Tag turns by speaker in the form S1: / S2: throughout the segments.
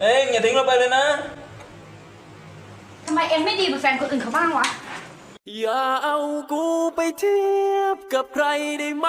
S1: เอ้ยอย่าทิ้งเราไปเลยนะ
S2: ทำไมเอ็งไม่ดีเหมือนแฟนคนอื่นเขาบ้างวะ
S3: อย่าเอากูไปเทียบกับใครได้ไหม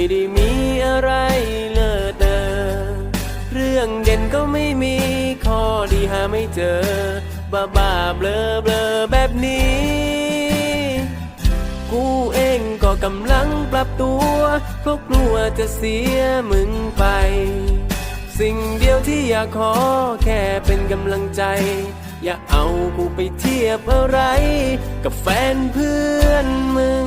S3: ไม่ได้มีอะไรเลิศเดอเรื่องเด่นก็ไม่มีข้อดีหาไม่เจอ บ้าบ้าเบลอเบลอแบบนี้ กูเองก็กำลังปรับตัวเพราะกลัวจะเสียมึงไป สิ่งเดียวที่อยากขอแค่เป็นกำลังใจ อย่าเอากูไปเทียบอะไร กับแฟนเพื่อนมึง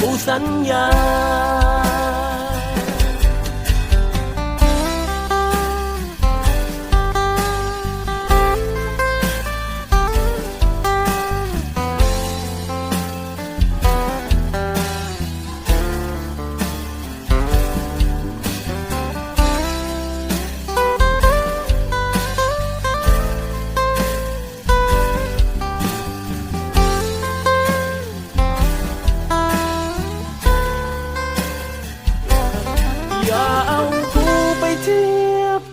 S3: กูสั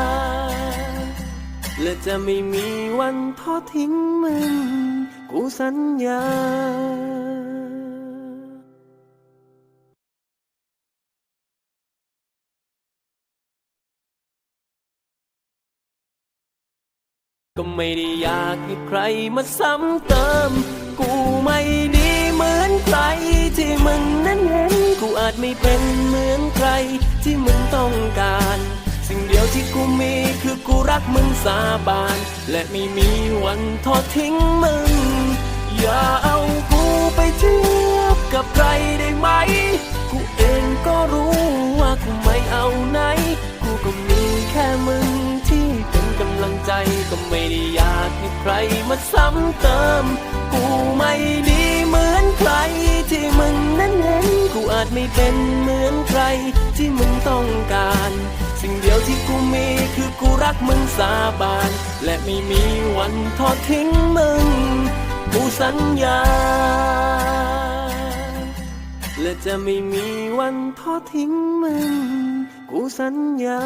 S3: และจะไม่มีวันทอดทิ้งมึง กูสัญญาก็ไม่ได้อยากให้ใครมาซ้ำเติม กูไม่ดีเหมือนใคร ที่มึงนั้นเห็น กูอาจไม่เป็นเหมือนใคร ที่มึงต้องการ สิ่งเดียวที่กูมีคือกูรักมึงสาบาน และไม่มีวันทอดทิ้งมึง อย่าเอากูไปเทียบกับใครได้ไหม กูเองก็รู้ว่ากูไม่เอาไหน กูก็มีแค่มึงที่เป็นกำลังใจก็ไม่ได้อยากให้ใครมาซ้ำเติม กูไม่ดีเหมือนใครที่มึงนั้นเห็น กูอาจไม่เป็นเหมือนใครที่มึงต้องการ สิ่งเดียวที่กูมีคือกูรักมึงสาบาน และไม่มีวันทอดทิ้งมึง กูสัญญา และจะไม่มีวันทอดทิ้งมึง กูสัญญา